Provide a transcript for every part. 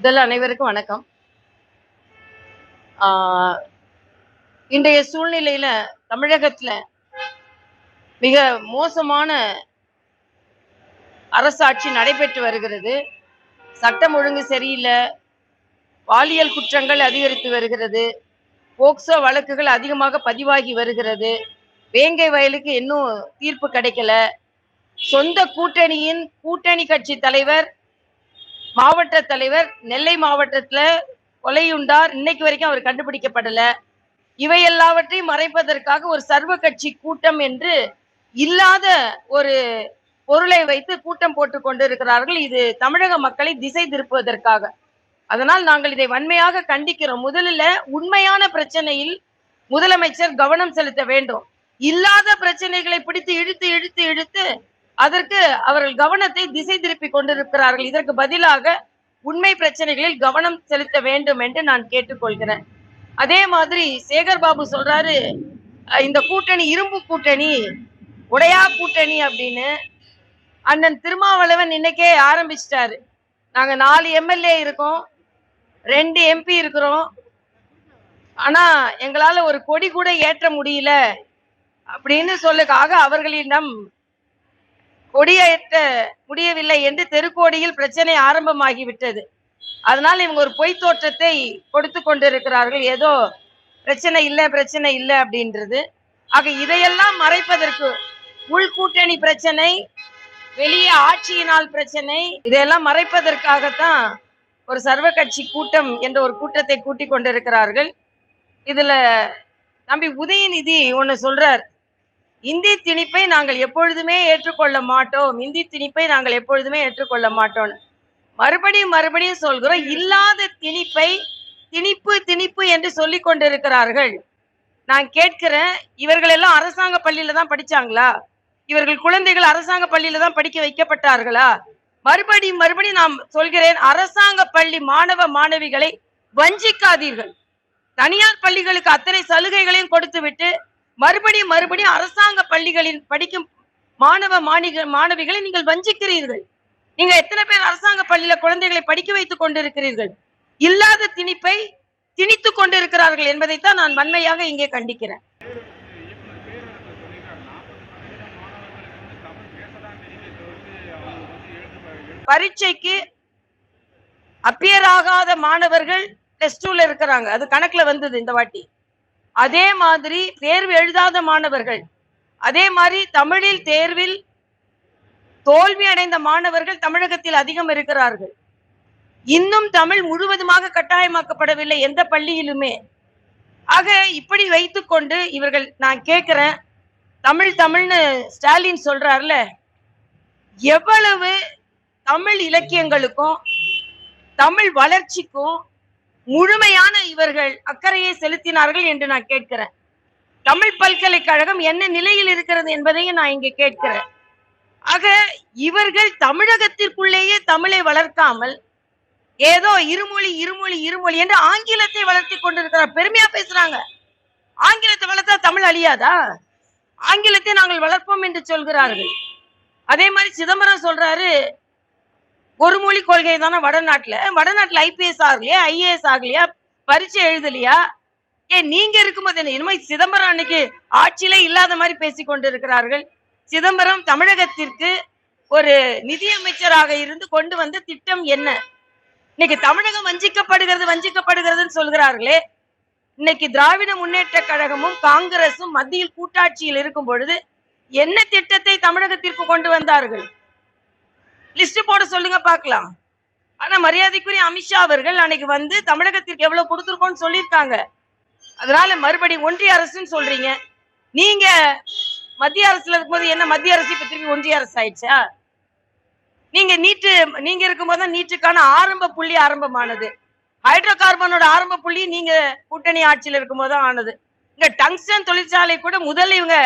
முதல் அனைவருக்கும் வணக்கம். இன்றைய சூழ்நிலையில தமிழகத்துல மிக மோசமான அரசாட்சி நடைபெற்று வருகிறது. சட்டம் ஒழுங்கு சரியில்லை. பாலியல் குற்றங்கள் அதிகரித்து வருகிறது. போக்சோ வழக்குகள் அதிகமாக பதிவாகி வருகிறது. வேங்கை வயலுக்கு இன்னும் தீர்ப்பு கிடைக்கல. சொந்த கூட்டணியின் கூட்டணி கட்சி தலைவர் மாவட்ட தலைவர் நெல்லை மாவட்டத்துல கொலையுண்டார். இன்னைக்கு வரைக்கும் அவர் கண்டுபிடிக்கப்படல. இவை எல்லாவற்றையும் மறைப்பதற்காக ஒரு சர்வ கட்சி கூட்டம் என்று இல்லாத ஒரு பொருளை வைத்து கூட்டம் போட்டு கொண்டிருக்கிறார்கள். இது தமிழக மக்களை திசை திருப்புவதற்காக. அதனால் நாங்கள் இதை வன்மையாக கண்டிக்கிறோம். முதலில் உண்மையான பிரச்சனையில் முதலமைச்சர் கவனம் செலுத்த வேண்டும். இல்லாத பிரச்சனைகளை பிடித்து இழுத்து இழுத்து இழுத்து அதற்கு அவர்கள் கவனத்தை திசை திருப்பி கொண்டிருக்கிறார்கள். இதற்கு பதிலாக உண்மை பிரச்சனைகளில் கவனம் செலுத்த வேண்டும் என்று நான் கேட்டுக்கொள்கிறேன். அதே மாதிரி சேகர் பாபு சொல்றாரு இந்த கூட்டணி இரும்பு கூட்டணி உடையா கூட்டணி அப்படின்னு. அண்ணன் திருமாவளவன் இன்னைக்கே ஆரம்பிச்சிட்டாரு. நாங்க நாலு எம்எல்ஏ இருக்கோம் ரெண்டு எம்பி இருக்கிறோம். ஆனா எங்களால ஒரு கொடி கூட ஏற்ற முடியல அப்படின்னு சொல்லுக்காக அவர்களிடம் கொடியேற்ற முடியவில்லை என்று தெருக்கோடியில் பிரச்சனை ஆரம்பமாகிவிட்டது. அதனால் இவங்க ஒரு பொய் தோற்றத்தை கொடுத்து கொண்டிருக்கிறார்கள். ஏதோ பிரச்சனை இல்லை பிரச்சனை இல்லை அப்படின்றது. ஆக இதையெல்லாம் மறைப்பதற்கு உள்கூட்டணி பிரச்சனை வெளியே ஆட்சியினால் பிரச்சனை இதையெல்லாம் மறைப்பதற்காகத்தான் ஒரு சர்வ கட்சி கூட்டம் என்ற ஒரு கூட்டத்தை கூட்டி கொண்டிருக்கிறார்கள். இதுல நம்பி உதயநிதி ஒன்று சொல்றார். இந்தி திணிப்பை நாங்கள் எப்பொழுதுமே ஏற்றுக்கொள்ள மாட்டோம். இந்தி திணிப்பை நாங்கள் எப்பொழுதுமே ஏற்றுக்கொள்ள மாட்டோம். மறுபடியும் மறுபடியும் சொல்கிறோம் இல்லாத திணிப்பை திணிப்பு திணிப்பு என்று சொல்லிக் கொண்டிருக்கிறார்கள். நான் கேட்கிறேன் இவர்கள் எல்லாம் அரசாங்க பள்ளியில தான் படிச்சாங்களா? இவர்கள் குழந்தைகள் அரசாங்க பள்ளியில தான் படிக்க வைக்கப்பட்டார்களா? மறுபடியும் மறுபடியும் நான் சொல்கிறேன் அரசாங்க பள்ளி மாணவ மாணவிகளை வஞ்சிக்காதீர்கள். தனியார் பள்ளிகளுக்கு அத்தனை சலுகைகளையும் கொடுத்துவிட்டு மறுபடியும் மறுபடியும் அரசாங்க பள்ளிகளில் படிக்கும் மாணவ மாணிக மாணவிகளை நீங்கள் வஞ்சிக்கிறீர்கள். நீங்க எத்தனை பேர் அரசாங்க பள்ளியில குழந்தைகளை படிக்க வைத்துக் கொண்டிருக்கிறீர்கள்? இல்லாத திணிப்பை திணித்துக் கொண்டிருக்கிறார்கள் என்பதைத்தான் நான் வன்மையாக இங்கே கண்டிக்கிறேன். பரீட்சைக்கு அப்பியர் ஆகாத மாணவர்கள் டெஸ்ட் டூல இருக்கிறாங்க. அது கணக்குல வந்தது இந்த வாட்டி. அதே மாதிரி தேர்வு எழுதாத மாணவர்கள். அதே மாதிரி தமிழில் தேர்வில் தோல்வி அடைந்த மாணவர்கள் தமிழகத்தில் அதிகம் இருக்கிறார்கள். இன்னும் தமிழ் முழுவதுமாக கட்டாயமாக்கப்படவில்லை எந்த பள்ளியிலுமே. ஆக இப்படி வைத்துக்கொண்டு இவர்கள் நான் கேட்கிறேன் தமிழ் தமிழ்னு ஸ்டாலின் சொல்றாருல எவ்வளவு தமிழ் இலக்கியங்களுக்கும் தமிழ் வளர்ச்சிக்கும் முழுமையான இவர்கள் அக்கறையை செலுத்தினார்கள் என்று நான் கேட்கிறேன். தமிழ் பல்கலைக்கழகம் என்ன நிலையில் இருக்கிறது என்பதையும் நான் இங்கே கேட்கிறேன். ஆக இவர்கள் தமிழகத்திற்குள்ளேயே தமிழை வளர்க்காமல் ஏதோ இருமொழி இருமொழி இருமொழி என்று ஆங்கிலத்தை வளர்த்தி கொண்டிருக்கிறார் பெருமையா பேசுறாங்க. ஆங்கிலத்தை வளர்த்தா தமிழ் அழியாதா? ஆங்கிலத்தை நாங்கள் வளர்ப்போம் என்று சொல்கிறார்கள். அதே மாதிரி சிதம்பரம் சொல்றாரு ஒரு மொழி கொள்கை தானே வடநாட்டுல? வடநாட்டுல ஐபிஎஸ் ஆகலையா? ஐஏஎஸ் ஆகலையா? பரீட்சை எழுதலையா? ஏன் நீங்க இருக்கும்போது என்ன? இனிமே சிதம்பரம் அன்னைக்கு ஆட்சியிலே இல்லாத மாதிரி பேசி கொண்டிருக்கிறார்கள். சிதம்பரம் தமிழகத்திற்கு ஒரு நிதியமைச்சராக இருந்து கொண்டு வந்த திட்டம் என்ன? இன்னைக்கு தமிழகம் வஞ்சிக்கப்படுகிறது வஞ்சிக்கப்படுகிறதுன்னு சொல்கிறார்களே. இன்னைக்கு திராவிட முன்னேற்ற கழகமும் காங்கிரசும் மத்தியில் கூட்டாட்சியில் இருக்கும் பொழுது என்ன திட்டத்தை தமிழகத்திற்கு கொண்டு வந்தார்கள்? லிஸ்ட் போட சொல்லுங்க பார்க்கலாம். ஆனா மரியாதைக்குரிய அமித்ஷா அவர்கள் அன்னைக்கு வந்து தமிழகத்திற்கு எவ்வளவு கொடுத்துருக்கோம்னு சொல்லியிருக்காங்க. அதனால மறுபடியும் ஒன்றிய அரசுன்னு சொல்றீங்க. நீங்க மத்திய அரசுல இருக்கும்போது என்ன மத்திய அரசு இப்ப திரும்பி ஒன்றிய அரசு ஆயிடுச்சா? நீங்க நீட்டு நீங்க இருக்கும்போது தான் நீட்டுக்கான ஆரம்ப புள்ளி ஆரம்பமானது. ஹைட்ரோ கார்பனோட ஆரம்ப புள்ளி நீங்க கூட்டணி ஆட்சியில் இருக்கும்போது தான் ஆனது. இங்க டங்ஸ்டன் தொழிற்சாலை கூட முதல்ல இவங்க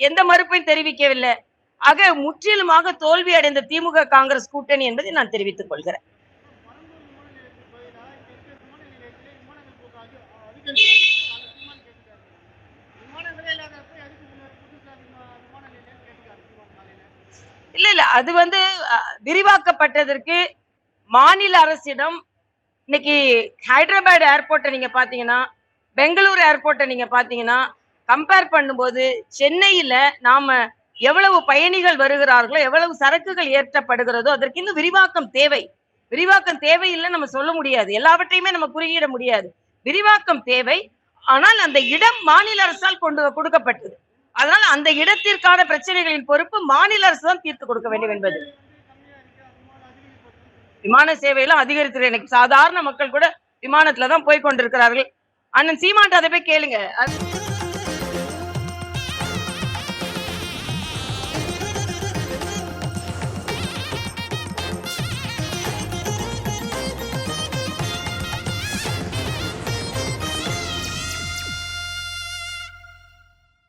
எந்த மறுப்பையும் தெரிவிக்கவில்லை. ஆக முற்றிலுமாக தோல்வி அடைந்த திமுக காங்கிரஸ் கூட்டணி என்பதை நான் தெரிவித்துக் கொள்கிறேன். இல்ல இல்ல அது வந்து விரிவாக்கப்பட்டதற்கு மாநில அரசிடம் இன்னைக்கு ஹைதராபாத் ஏர்போர்ட்டை நீங்க பாத்தீங்கன்னா பெங்களூர் ஏர்போர்ட்டை நீங்க பாத்தீங்கன்னா கம்பேர் பண்ணும்போது சென்னையில நாம எவ்வளவு பயணிகள் வருகிறார்களோ எவ்வளவு சரக்குகள் ஏற்றப்படுகிறதோ அதற்கு இன்னும் விரிவாக்கம் தேவை. விரிவாக்கம் தேவையில்லை நம்ம சொல்ல முடியாது. எல்லாவற்றையுமே நம்ம குறியிட முடியாது. விரிவாக்கம் தேவை. ஆனால் அந்த இடம் மாநில அரசால் கொண்டு கொடுக்கப்பட்டது. அதனால் அந்த இடத்திற்கான பிரச்சனைகளின் பொறுப்பு மாநில அரசு தான் தீர்த்து கொடுக்க வேண்டும் என்பது. விமான சேவையெல்லாம் அதிகரித்து எனக்கு சாதாரண மக்கள் கூட விமானத்துல தான் போய் கொண்டிருக்கிறார்கள். அண்ணன் சீமான் அதை போய் கேளுங்க. அது